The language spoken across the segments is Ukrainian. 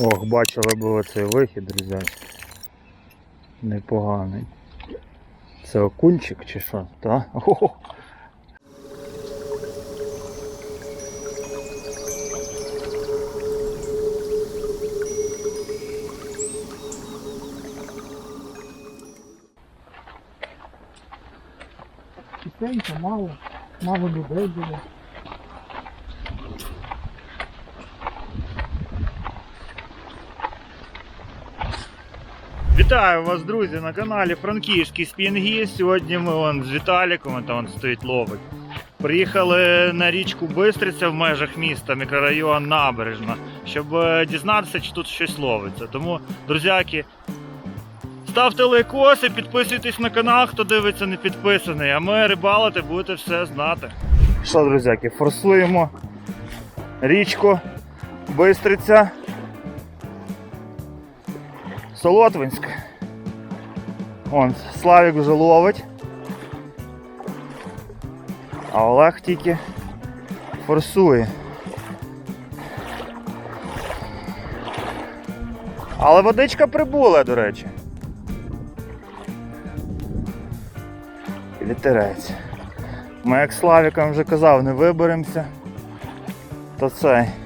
Ох, бачили би оцей вихід, друзі. Непоганий. Це окунчик чи що? Та? Ого. Мало, мало людей було. Вітаю вас, друзі, на каналі Франківські Спінги. Сьогодні ми вон з Віталіком, там стоїть ловить. Приїхали на річку Бистриця в межах міста, мікрорайон Набережна, щоб е, дізнатися, чи тут щось ловиться. Тому, друзяки, ставте лайкоси, підписуйтесь на канал, хто дивиться не підписаний, а ми рибалити будете все знати. Що, друзяки, форсуємо річку Бистриця. Солотвинськ. Вон, Славік вже ловить. А Олег тільки форсує. Але водичка прибула, до речі. І Вітерець. Ми як Славіком вже казав, не виберемося, то цей.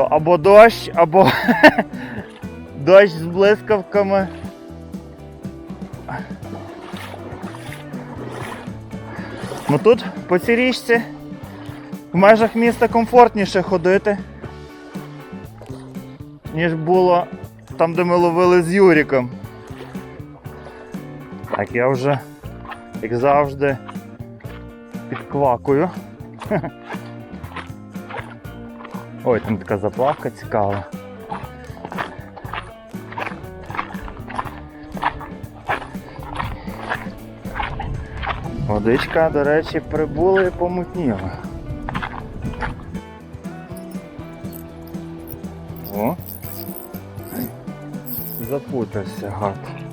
То або дощ, або дощ з блискавками. Ну тут по цій річці в межах міста комфортніше ходити, ніж було там, де ми ловили з Юріком. Так, я вже, як завжди, підквакую. Ой, там така заплавка цікава. Водичка, до речі, прибула і помутніла. О! Запутався гад.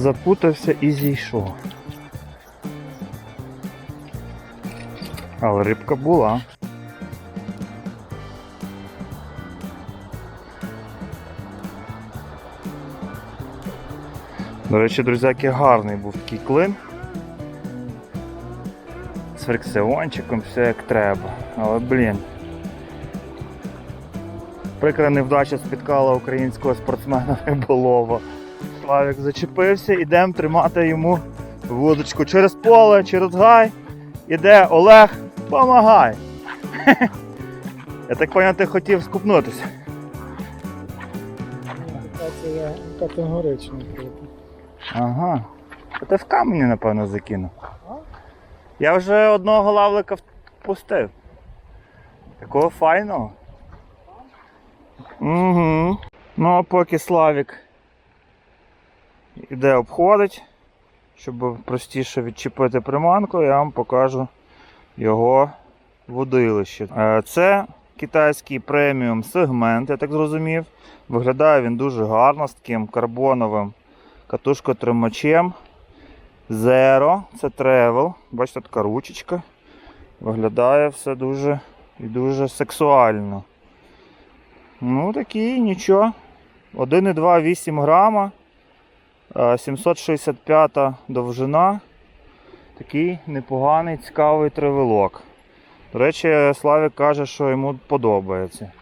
Запутався і зійшов. Але рибка була. До речі, друзяки, гарний був такий клин. З фрикціончиком, все як треба. Але блін. Прикра невдача спіткала українського спортсмена риболова. Славік зачепився, ідемо тримати йому вудочку через поле, через гай. Іде Олег, помагай. Я так поняв, ти хотів скупнутися. Це я категорично. Ага. А ти в камені, напевно, закинув. Я вже одного лавлика впустив. Такого файного. Угу. Ну а поки Славік іде обходить, щоб простіше відчепити приманку, я вам покажу його водилище. Е, Це китайський преміум сегмент, я так зрозумів. Виглядає він дуже гарно з таким карбоновим катушкотримачем. Zero, це тревел. Бачите, така ручечка. Виглядає все дуже і дуже сексуально. Ну, такий, нічого. 1,2-8 грама. Е, 765 довжина. Такий непоганий, цікавий тривелок. До речі, Славік каже, що йому подобається.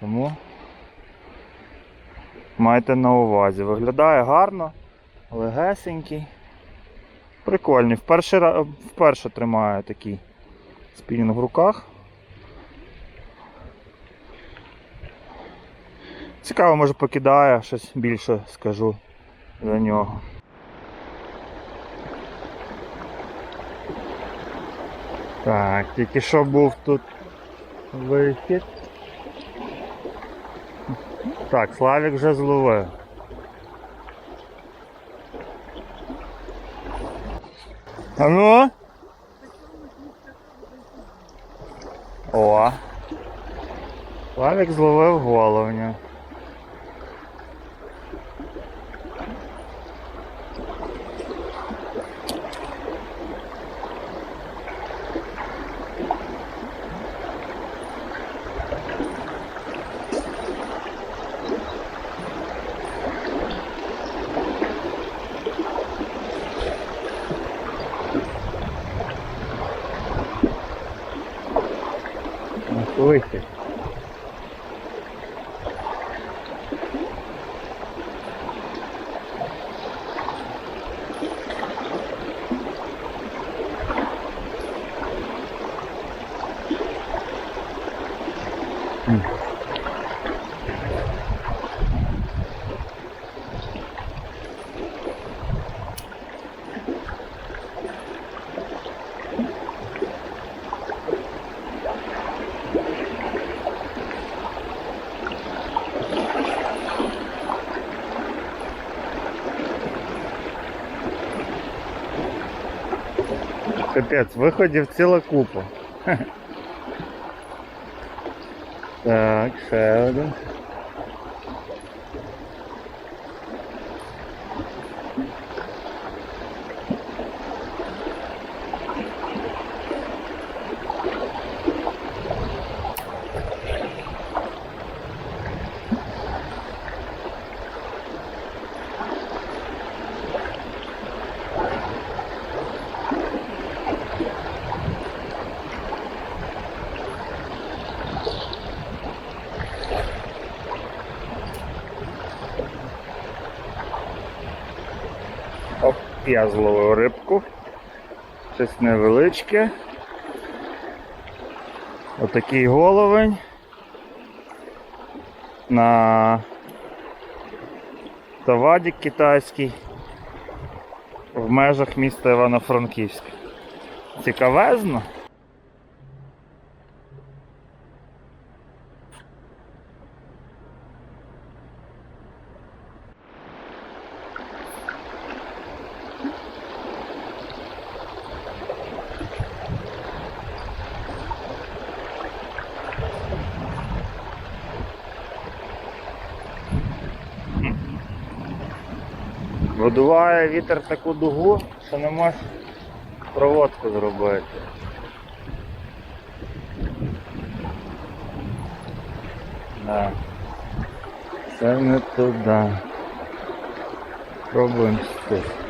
Тому майте на увазі. Виглядає гарно, легесенький. Прикольний. Вперше, вперше тримаю такий спінінг в руках. Цікаво, може покидає, щось більше скажу за нього. Так, тільки що був тут вихід. Так, Славік вже зловив. А ну? О! Славік зловив головню. вихід. Капець, виходів ціла купа. Так, ще один. Оп, я зловив рибку. Щось невеличке. Отакий головень. На тавадік китайський в межах міста Івано-Франківськ. Цікавезно. Видуває вітер таку дугу, що не можеш проводку зробити. Да. Це не туди. Пробуємо тут.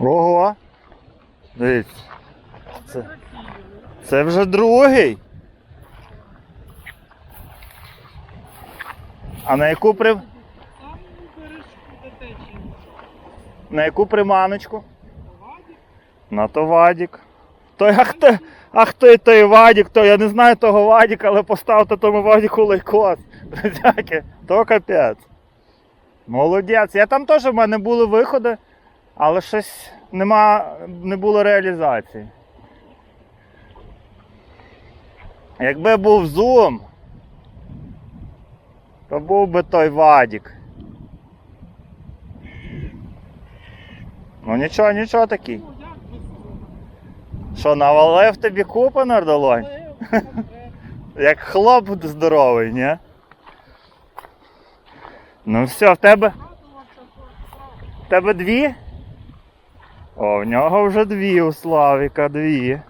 Ого! Дивіться. Це, це вже другий. А на яку при... На яку приманочку? На то Вадік. Той, а хто, а хто той Вадік, то я не знаю того Вадіка, але поставте тому Вадіку лайкос. Друзяки, то капець. Молодець. Я там теж в мене були виходи, але щось нема, не було реалізації. Якби був зум, то був би той Вадік. Ну нічого, нічого такий. Що, навалив тобі купу на долонь? Як хлоп здоровий, ні? Ну все, в тебе, в тебе дві? О, в нього вже дві у Славіка, дві.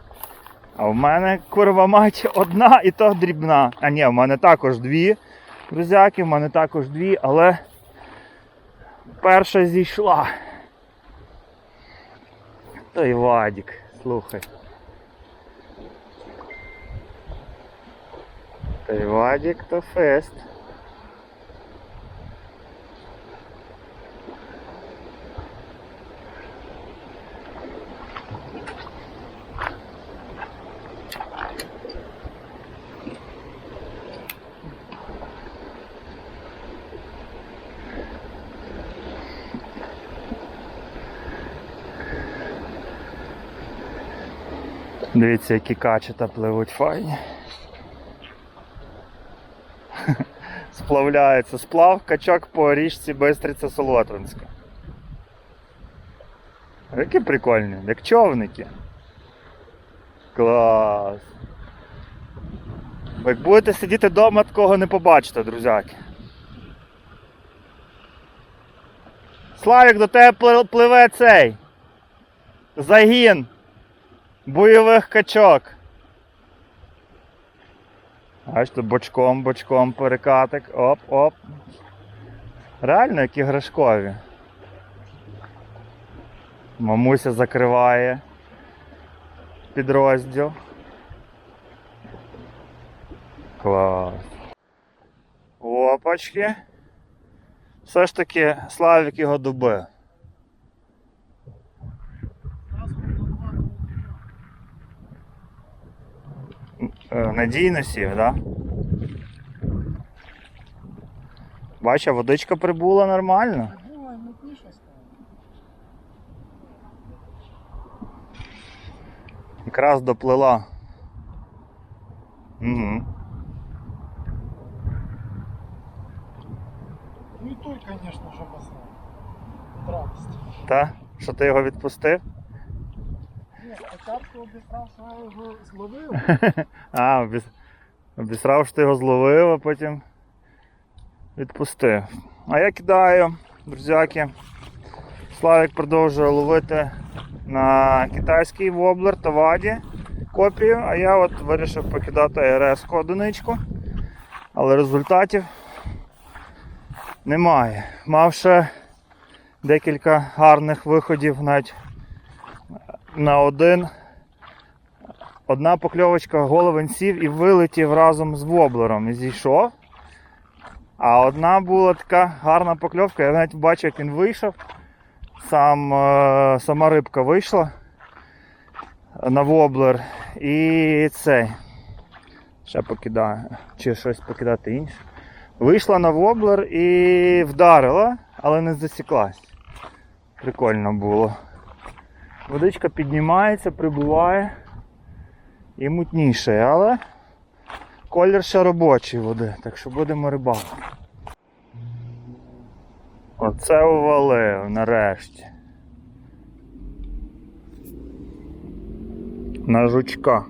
А в мене курва мать одна і то дрібна. А ні, в мене також дві. Друзяки, в мене також дві, але Перша зійшла. Той Вадік, слухай. Той Вадік то фест. Дивіться, які качета пливуть файні. Сплавляється сплав качок по річці Бистриця Солотвинська. Які прикольні, як човники. Клас. Як будете сидіти вдома, такого не побачите, друзяки. Славік, до тебе пливе цей. Загін бойових качок. Бачите, бочком, бочком перекатик. Оп, оп. Реально як іграшкові. Мамуся закриває підрозділ. Клас. Опачки. Все ж таки Славік його добив. Е, Надійно сів. Да? Бача, водичка прибула нормально. Якраз доплила. Угу. Ну і той, звісно обосрав. Від радості. Та? Що ти його відпустив? Спочатку обісрав, що я його зловив. А, обіс... обісрав, що ти його зловив, а потім відпустив. А я кидаю, друзяки. Славік продовжує ловити на китайський воблер Таваді копію, а я от вирішив покидати РС одиничку. Але результатів немає. Мав ще декілька гарних виходів навіть на один Одна покльовочка головень сів і вилетів разом з воблером і зійшов. А одна була така гарна покльовка, я навіть бачив, як він вийшов. Сам, е, сама рибка вийшла на воблер. І цей. Ще покидаю. Чи щось покидати інше. Вийшла на воблер і вдарила, але не засіклась. Прикольно було. Водичка піднімається, прибуває і мутніше, але колір ще робочий води, так що будемо рибалити. Оце увалив нарешті. На жучка.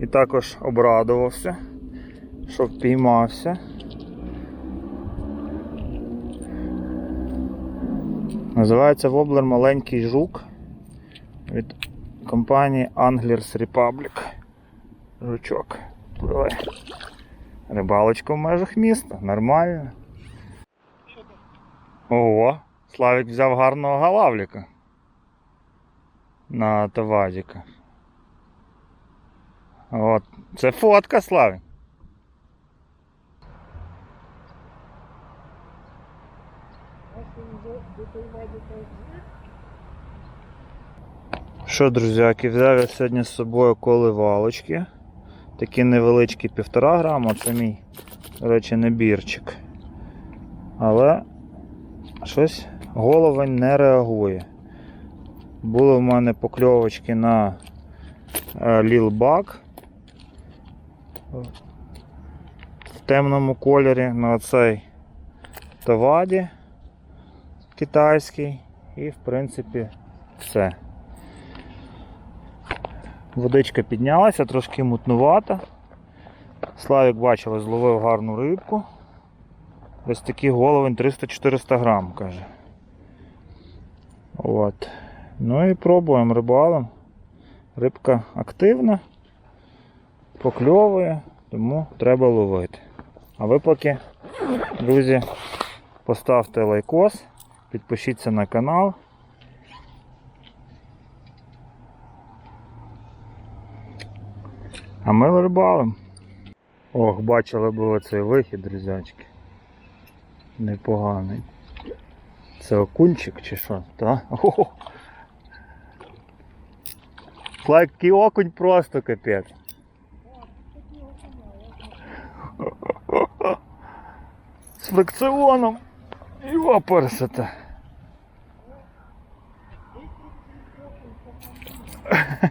І також обрадувався, що впіймався. Називається воблер маленький жук від компанії Anglers Republic. Жучок. Пливе. Рибалочка в межах міста. Нормально. Ого, Славік взяв гарного галавліка. На Тавадіка. От. Це фотка, Славік. Ось він до- до той ваді той звик. Що, друзяки, взяв я сьогодні з собою коливалочки. Такі невеличкі півтора грама, це мій, до речі, набірчик. Але щось головень не реагує. Були в мене покльовочки на е, лілбак в темному кольорі на цей таваді китайський і в принципі все. Водичка піднялася, трошки мутнувата. Славік бачили, зловив гарну рибку. Ось такий головень 300-400 грам, каже. От. Ну і пробуємо рибалом. Рибка активна, покльовує, тому треба ловити. А ви поки, друзі, поставте лайкос, Підпишіться на канал. А ми рибалим. Ох, бачили б ви цей вихід, друзячки. Непоганий. Це окунчик чи що? Та? Ого! Такий окунь просто капець. З фрикціоном. Йоперсете.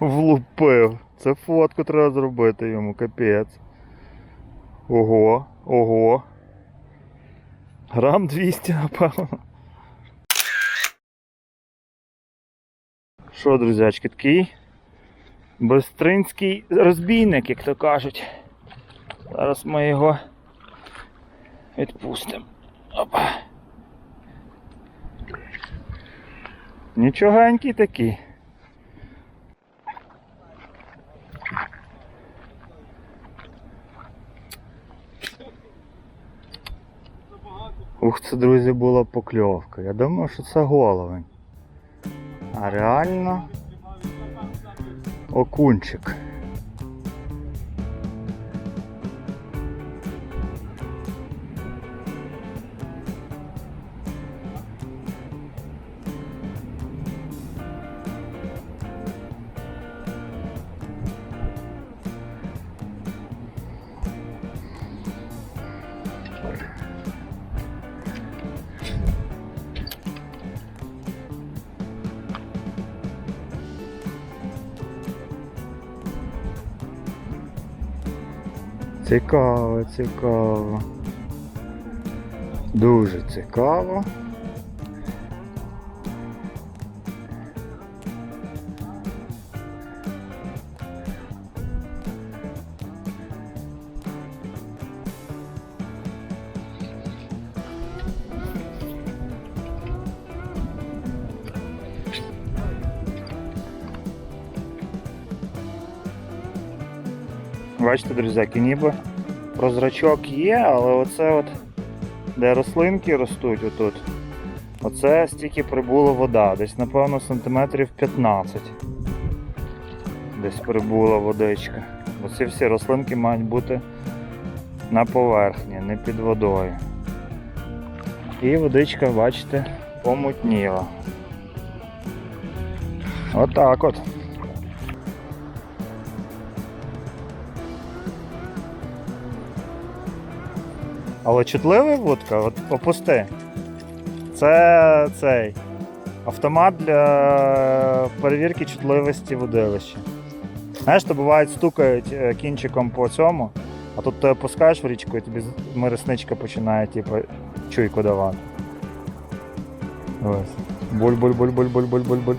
Влупив. Це фотку треба зробити йому, капець. Ого, ого. Грам 200, напевно. Що, друзячки, такий Бестринський розбійник, як то кажуть. Зараз ми його відпустимо. Опа. Нічогенький такий. Ух, це, друзі, була покльовка. Я думав, що це головень. А реально окунчик. Цікаво, цікаво. Дуже цікаво. Бачите, друзяки, ніби прозрачок є, але оце от, де рослинки ростуть отут, оце стільки прибула вода, десь, напевно, сантиметрів 15. Десь прибула водичка. Оці всі рослинки мають бути на поверхні, не під водою. І водичка, бачите, помутніла. Отак от. Але чутливий вудка, от опусти. Це цей автомат для перевірки чутливості водилища. Знаєш, то бувають стукають е, кінчиком по цьому, а тут ти опускаєш в річку і тобі мирисничка починає типу, чуйку давати. Ось. Буль-буль-буль-буль-буль-буль-буль-буль.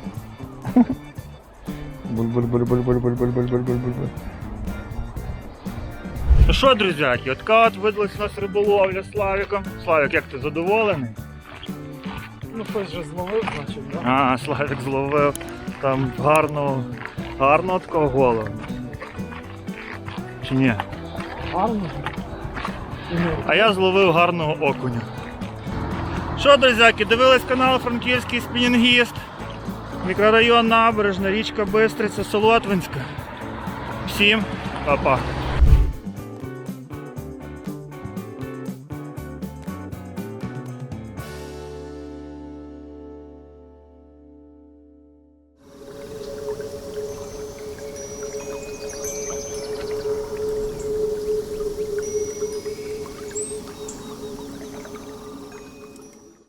Буль-буль-буль-буль-буль-буль-буль-буль-буль-буль. Ну що, друзяки, от така от видалась у нас риболовля з Славіком. Славік, як ти задоволений? Ну хтось же зловив, значить, да? А, Славік зловив там гарну, гарного такого голову. Чи ні? Гарно. А я зловив гарного окуня. Що, друзяки, дивились канал Франківський спінінгіст. Мікрорайон Набережна, річка Бистриця, Солотвинська. Всім па-па.